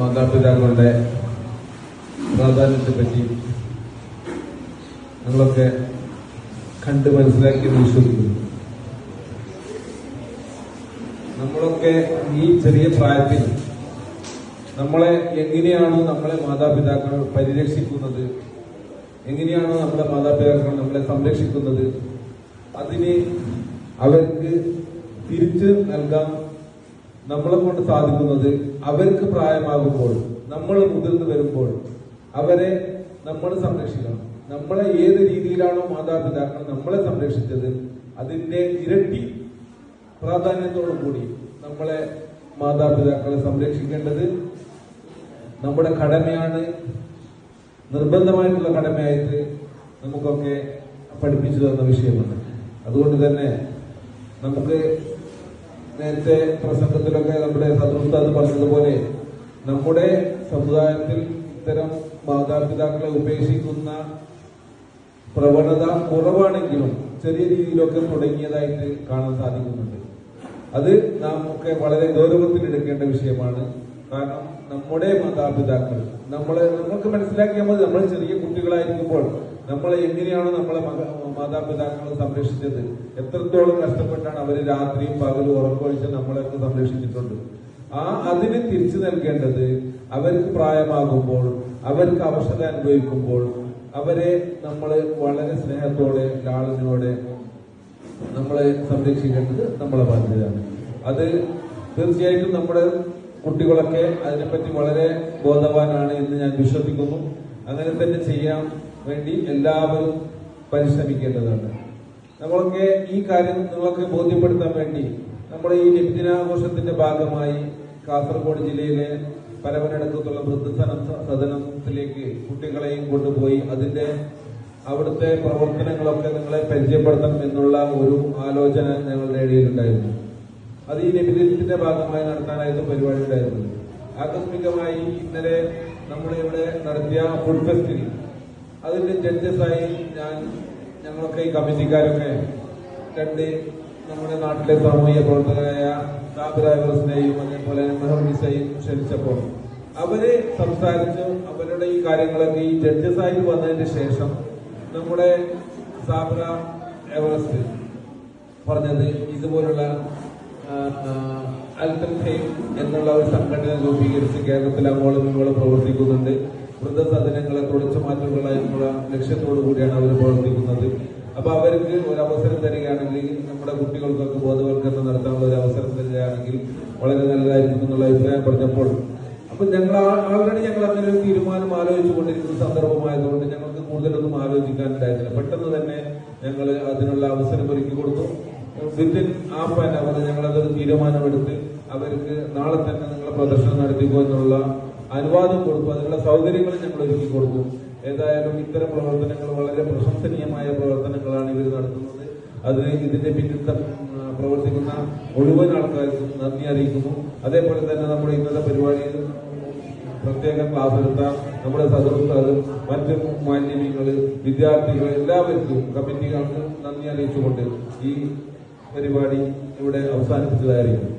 മാതാപിതാക്കളുടെ പ്രാധാന്യത്തെ പറ്റി നമ്മളൊക്കെ കണ്ട് മനസ്സിലാക്കി വിശ്വസിക്കുന്നു. നമ്മളൊക്കെ ഈ ചെറിയ പ്രായത്തിൽ നമ്മളെ എങ്ങനെയാണോ നമ്മളെ മാതാപിതാക്കൾ പരിരക്ഷിക്കുന്നത്? എങ്ങനെയാണോ നമ്മുടെ മാതാപിതാക്കൾ നമ്മളെ സംരക്ഷിക്കുന്നത്? അതിന് അവർക്ക് തിരിച്ചു നൽകാൻ നമ്മളെ കൊണ്ട് സാധിക്കുന്നത് അവർക്ക് പ്രായമാകുമ്പോൾ നമ്മൾ മുതിർന്നു വരുമ്പോൾ അവരെ നമ്മൾ സംരക്ഷിക്കണം. നമ്മളെ ഏത് രീതിയിലാണോ മാതാപിതാക്കൾ നമ്മളെ സംരക്ഷിച്ചത് അതിന്റെ ഇരട്ടി പ്രാധാന്യത്തോടു കൂടി നമ്മളെ മാതാപിതാക്കളെ സംരക്ഷിക്കേണ്ടത് നമ്മുടെ കടമയാണ്. നിർബന്ധമായിട്ടുള്ള കടമയായിട്ട് നമുക്കൊക്കെ പഠിപ്പിച്ചു തന്ന വിഷയമാണ്. അതുകൊണ്ട് തന്നെ നമുക്ക് നേരത്തെ പ്രസംഗത്തിലൊക്കെ നമ്മുടെ സദൃസ്ഥാത് പറഞ്ഞതുപോലെ നമ്മുടെ സമുദായത്തിൽ ഇത്തരം മാതാപിതാക്കളെ ഉപേക്ഷിക്കുന്ന പ്രവണത കുറവാണെങ്കിലും ചെറിയ രീതിയിലൊക്കെ തുടങ്ങിയതായിട്ട് കാണാൻ സാധിക്കുന്നുണ്ട്. അത് നാം ഒക്കെ വളരെ ഗൗരവത്തിൽ എടുക്കേണ്ട വിഷയമാണ്. കാരണം നമ്മുടെ മാതാപിതാക്കൾ നമ്മളെ നമുക്ക് മനസ്സിലാക്കിയാൽ മതി. നമ്മൾ ചെറിയ കുട്ടികളായിരിക്കുമ്പോൾ നമ്മളെ എങ്ങനെയാണ് നമ്മളെ മാതാപിതാക്കൾ സംരക്ഷിച്ചത്. എത്രത്തോളം കഷ്ടപ്പെട്ടാണ് അവർ രാത്രിയും പകലും ഉറക്കൊഴിച്ച് നമ്മളെയൊക്കെ സംരക്ഷിച്ചിട്ടുണ്ട്. ആ അതിന് തിരിച്ചു നൽകേണ്ടത് അവർക്ക് പ്രായമാകുമ്പോൾ അവർക്ക് അവശത അനുഭവിക്കുമ്പോൾ അവരെ നമ്മൾ വളരെ സ്നേഹത്തോടെ ലാളിനോടെ നമ്മളെ സംരക്ഷിക്കേണ്ടത് നമ്മളെ ബാധ്യതയാണ് അത് തീർച്ചയായിട്ടും നമ്മുടെ കുട്ടികളൊക്കെ അതിനെപ്പറ്റി വളരെ ബോധവാനാണ് എന്ന് ഞാൻ വിശ്വസിക്കുന്നു. അങ്ങനെ തന്നെ ചെയ്യാൻ വേണ്ടി എല്ലാവരും പരിശ്രമിക്കേണ്ടതാണ് നമ്മളൊക്കെ ഈ കാര്യം നിങ്ങളൊക്കെ ബോധ്യപ്പെടുത്താൻ വേണ്ടി നമ്മൾ ഈ നബിദിനാഘോഷത്തിന്റെ ഭാഗമായി കാസർഗോഡ് ജില്ലയിലെ പരവനടുക്കത്തുള്ള വൃദ്ധസന സദനത്തിലേക്ക് കുട്ടികളെയും കൊണ്ടുപോയി അതിന്റെ അവിടുത്തെ പ്രവർത്തനങ്ങളൊക്കെ നിങ്ങളെ പരിചയപ്പെടുത്തണം എന്നുള്ള ഒരു ആലോചന ഞങ്ങളുടെ ഇടയിലുണ്ടായിരുന്നു. അത് ഈ നബിദിനത്തിന്റെ ഭാഗമായി നടത്താനായിരുന്നു പരിപാടി ഉണ്ടായിരുന്നത്. ആകസ്മികമായി ഇന്നലെ നമ്മളിവിടെ നടത്തിയ ഫുഡ് ഫെസ്റ്റിൽ അതിന്റെ ജഡ്ജസായി ഞാൻ ഞങ്ങളൊക്കെ ഈ കമ്മിറ്റിക്കാരൊക്കെ കണ്ട് നമ്മുടെ നാട്ടിലെ സാമൂഹിക പ്രവർത്തകരായ സാബിറാബിറസിനെയും അതേപോലെ മെഹർമിസയും ക്ഷണിച്ചപ്പോൾ അവർ സംസാരിച്ചു. അവരുടെ ഈ കാര്യങ്ങളൊക്കെ ഈ ജഡ്ജസായി വന്നതിന് ശേഷം നമ്മുടെ സാബ്ര എവറസ്റ്റ് പറഞ്ഞത് ഇതുപോലുള്ള ആ, ആ, അൽത്തൽ എന്നുള്ള ഒരു സംഘടന രൂപീകരിച്ച് കേരളത്തിൽ അങ്ങോളം ഇങ്ങോളം പ്രവർത്തിക്കുന്നുണ്ട്. വൃദ്ധസദനങ്ങളെ തുടച്ചു മാറ്റുള്ള ലക്ഷ്യത്തോടു കൂടിയാണ് അവർ പ്രവർത്തിക്കുന്നത്. അപ്പൊ അവർക്ക് ഒരു അവസരം തരികയാണെങ്കിൽ നമ്മുടെ കുട്ടികൾക്കൊക്കെ ബോധവൽക്കരണം നടത്താനുള്ള ഒരു അവസരം തരികയാണെങ്കിൽ വളരെ നല്ലതായിരിക്കും എന്നുള്ള അഭിപ്രായം പറഞ്ഞപ്പോൾ. അപ്പൊ ഞങ്ങൾ ആൾറെഡി ഞങ്ങൾ അങ്ങനെ ഒരു തീരുമാനം ആലോചിച്ചു കൊണ്ടിരിക്കുന്ന സന്ദർഭമായതുകൊണ്ട് ഞങ്ങൾക്ക് കൂടുതലൊന്നും ആലോചിക്കാനുണ്ടായിരുന്നില്ല. പെട്ടെന്ന് തന്നെ ഞങ്ങൾ അതിനുള്ള അവസരം ഒരുക്കി കൊടുത്തു. വിത്തിൻ ഹാഫ് ആൻഡ് അവർ ഞങ്ങളതൊരു തീരുമാനമെടുത്ത് അവർക്ക് നാളെ തന്നെ നിങ്ങൾ പ്രദർശനം നടത്തിക്കോ എന്നുള്ള അനുവാദം കൊടുക്കും. അതിനുള്ള സൗകര്യങ്ങൾ ഞങ്ങൾ ഒരുക്കി കൊടുക്കും. ഏതായാലും ഇത്തരം പ്രവർത്തനങ്ങൾ വളരെ പ്രശംസനീയമായ പ്രവർത്തനങ്ങളാണ് ഇവർ നടത്തുന്നത്. അത് ഇതിന്റെ പിന്നിൽ പ്രവർത്തിക്കുന്ന മുഴുവൻ ആൾക്കാർക്കും നന്ദി അറിയിക്കുന്നു. അതേപോലെ തന്നെ നമ്മുടെ ഇന്നത്തെ പരിപാടിയിൽ പ്രത്യേക ക്ലാസ് എടുത്ത നമ്മുടെ സദസ്സുകാരും മറ്റു മാന്യങ്ങൾ വിദ്യാർത്ഥികൾ എല്ലാവർക്കും കമ്മിറ്റികൾക്കും നന്ദി അറിയിച്ചുകൊണ്ട് ഈ പരിപാടി ഇവിടെ അവസാനിപ്പിച്ചതായിരിക്കും.